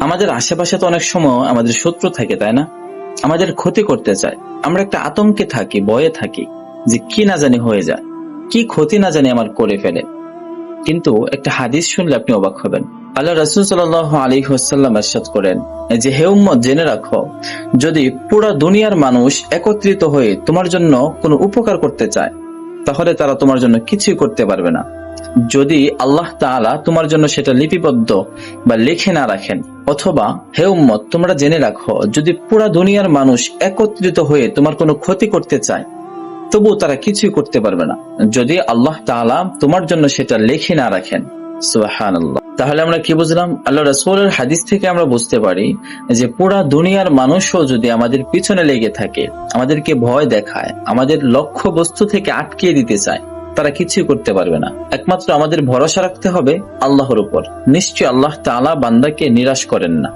আমাদের আশেপাশে তো অনেক সময় আমাদের শত্রু থাকে, তাই না? আমাদের ক্ষতি করতে চায়। আমরা একটা আতঙ্কে থাকি, ভয়ে থাকি যে কি না জানি হয়ে যায়, কি ক্ষতি না জানি আমার করে ফেলে। কিন্তু একটা হাদিস শুনলে আপনি অবাক হবেন। আল্লাহ রসুল সাল আলী হোসাল্লাম এরশাদ করেন যে, হে উম্মত, জেনে রাখো, যদি পুরো দুনিয়ার মানুষ একত্রিত হয়ে তোমার জন্য কোনো উপকার করতে চায়, তাহলে তারা তোমার জন্য কিছুই করতে পারবে না। যদি আল্লাহ তাআলা তোমার জন্য সেটা লিপিবদ্ধ বা লিখে না রাখেন, অথবা, হে উম্মত, তোমরা জেনে রাখো, যদি পুরা দুনিয়ার মানুষ একত্রিত হয়ে তোমার কোনো ক্ষতি করতে চায় তবু তারা কিছুই করতে পারবে না। যদি আল্লাহ তাআলা তোমার জন্য সেটা লিখে না রাখেন, সুবহানাল্লাহ। তাহলে আমরা কি বুঝলাম? আল্লাহ রাসূলের হাদিস থেকে আমরা বুঝতে পারি যে পুরা দুনিয়ার মানুষও যদি আমাদের পিছনে লেগে থাকে, আমাদেরকে ভয় দেখায়, আমাদের লক্ষ্য বস্তু থেকে আটকিয়ে দিতে চায় তারা কিছু করতে পারবে না। একমাত্র আমাদের ভরসা রাখতে হবে আল্লাহর উপর। নিশ্চয় আল্লাহ তালা বান্দাকে নিরাশ করেন না।